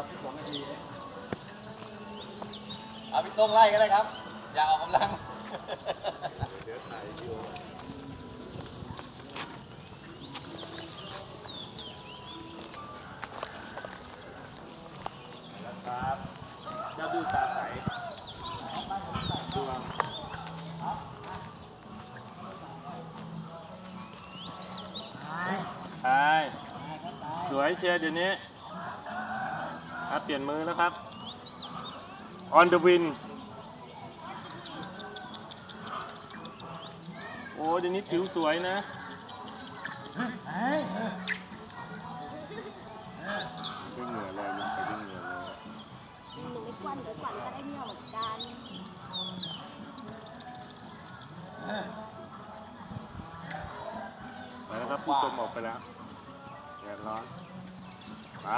ครับสองนาทีเอาพี่ต้งไล่ก็ได้ครับ อย่าออกกำลัง เดี๋ยวถ่ายวิดีโอครับเจ้าดูตาใสดวงใช่สวยเชียร์เดี๋ยวนี้ เปลี่ยนมือแล้วครับ on the win โอ้เดี๋ยวนี้ผิวสวยนะ ด้วยเหงื่อเลยลงไปด้วยเหงื่อเลยหนูไม่ควันเดี๋ยวขวัญก็ได้เหนียวเหมือนกันไปแล้วครับผู้ชมออกไปแล้วแดดร้อน ไป